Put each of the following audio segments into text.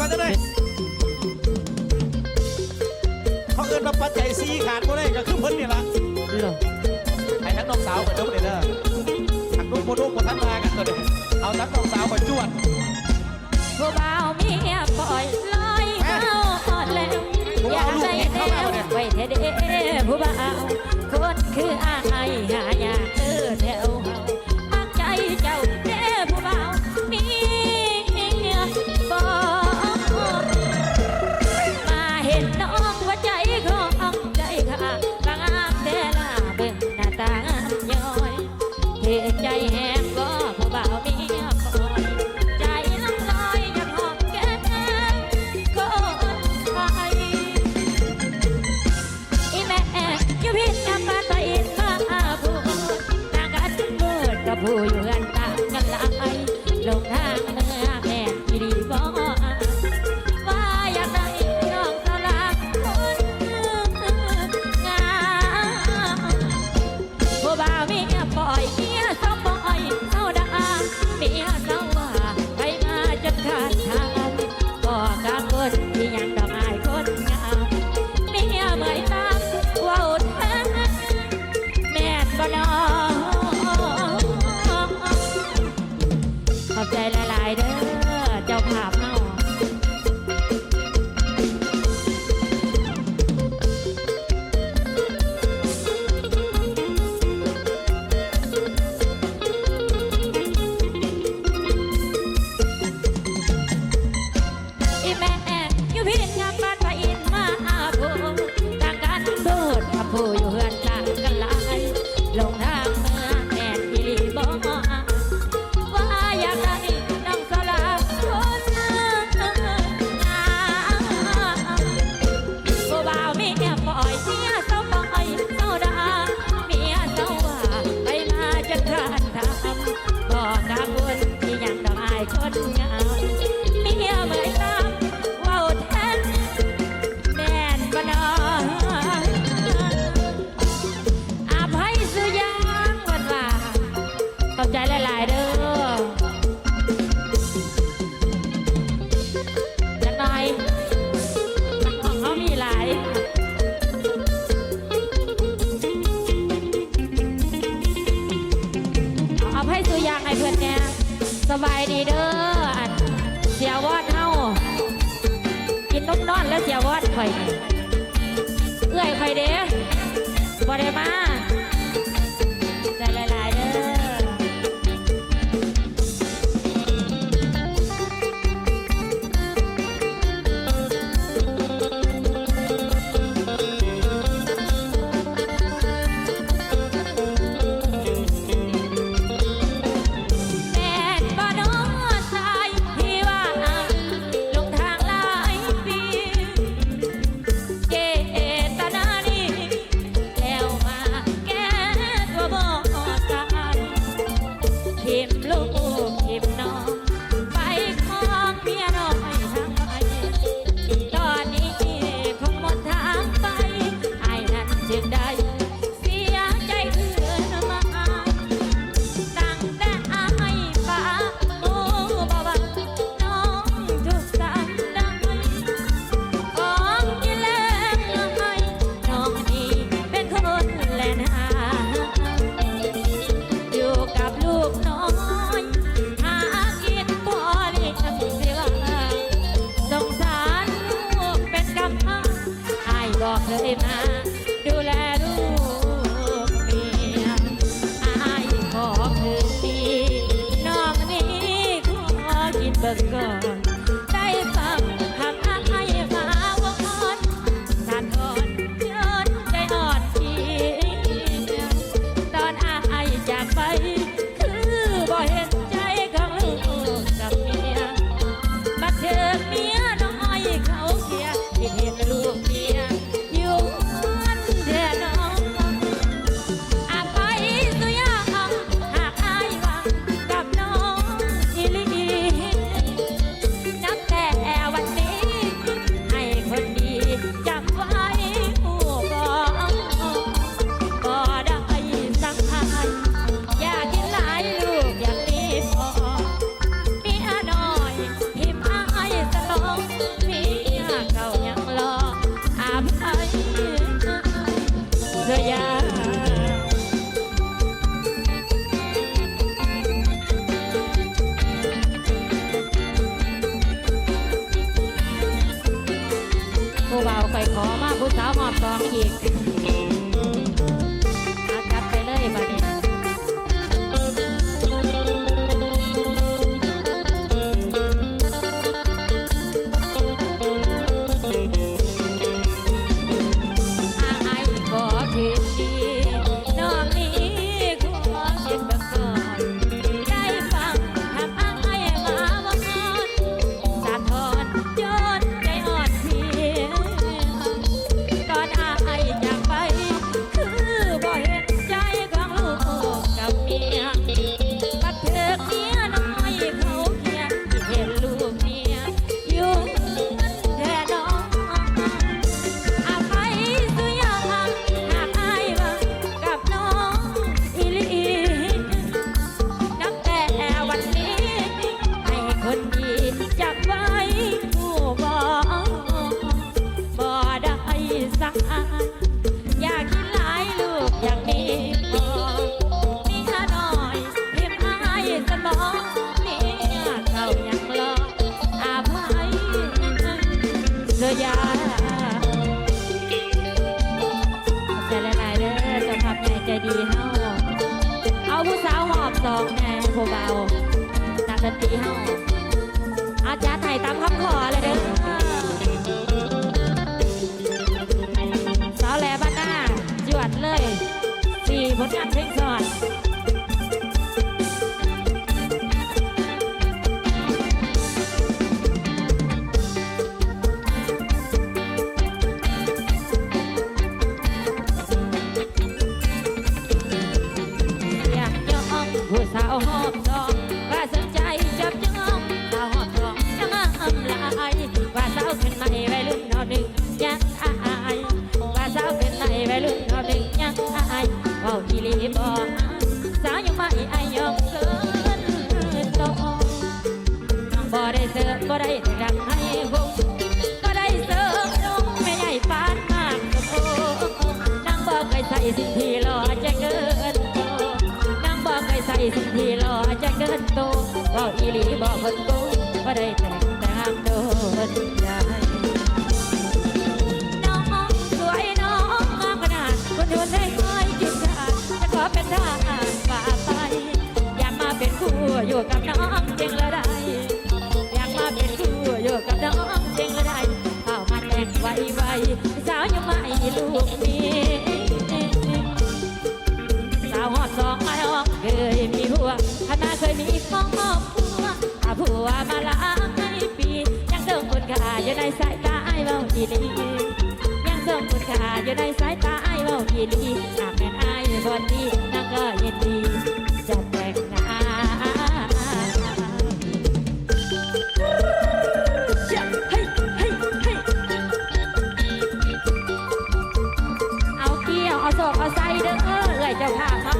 ก่อนได้เขาเอินมาปัจจัยสีขาดบ่ได้ก็คือเพิ่นนี่ละเไอ้ทั้งน้องสาวกับเจ้าเด้อทั้งลูกโมลูกโมทันมากันตัวเด้อเอาทั้งน้องสาวกัจวด ผู้บาว of that สบายดีเด้อเสียวอดเฮากินนมนอนแล้วเสียวอดข่อยเอื้อยข่อยเด้บ่ได้มา มลง 생각 ยาวผู้เบาคอยขอมาผู้สาวหอบซองอีก คนดีจับไว้ผู้บอกบ่ได้สักอันอยากกินหลายลูกอย่างนี้พอมีหน่อยเพิมพ์อายสมองนี่เขายังรออาภัยเสียยาใจละลายเด้อจะทำไงใจดีเฮาเอาผู้สาวหอบสองแน่ผู้เบานักดนตรีเฮา อาจารย์ไห้ตามคำขอเลยเด้อสาวแหลบ้านหน้าจวดเลยสี่ผลงานเพลงสอน เสิร์ฟก็ได้แต่ดังให้หงก็ได้เสิร์ฟนมไม่ใหญ่ปานมากโอ้นางบอกเคยใส่สิ่งที่หล่อจะเกินโตนางบอกเคยใส่สิ่งที่หล่อจะเกินโตว่าอีหลีบอกคนโตก็ได้แต่งแต่งโดนใจ อีหลียังเติมคุณค่าอยู่ในสายตาไอ้เบาอีหลีหากแม่นไอ้คนดีนั่งก็ยินดีจะแต่งงานเฮ้ยเฮ้ยเฮ้ยเอาเกี้ยวเอาโศกเอาใส่เด้อเอ้ยเจ้าข้าเขา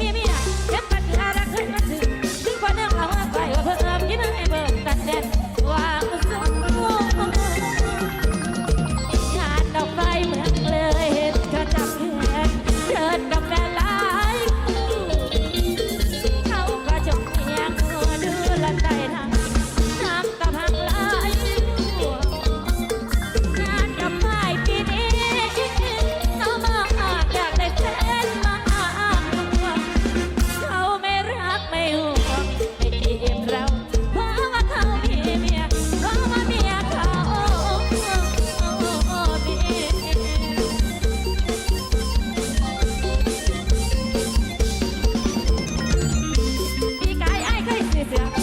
พี่พี่นะ Cynthia.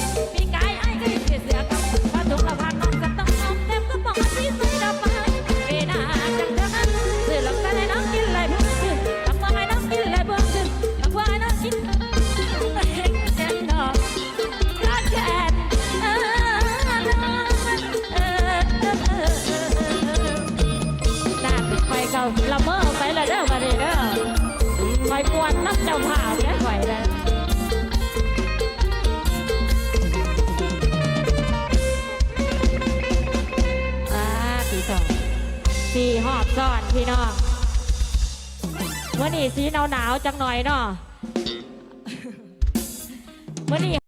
อบซ่อนพี่น้องวันนี้สีหนาวๆจังหน่อยเนาะเมื่อนี่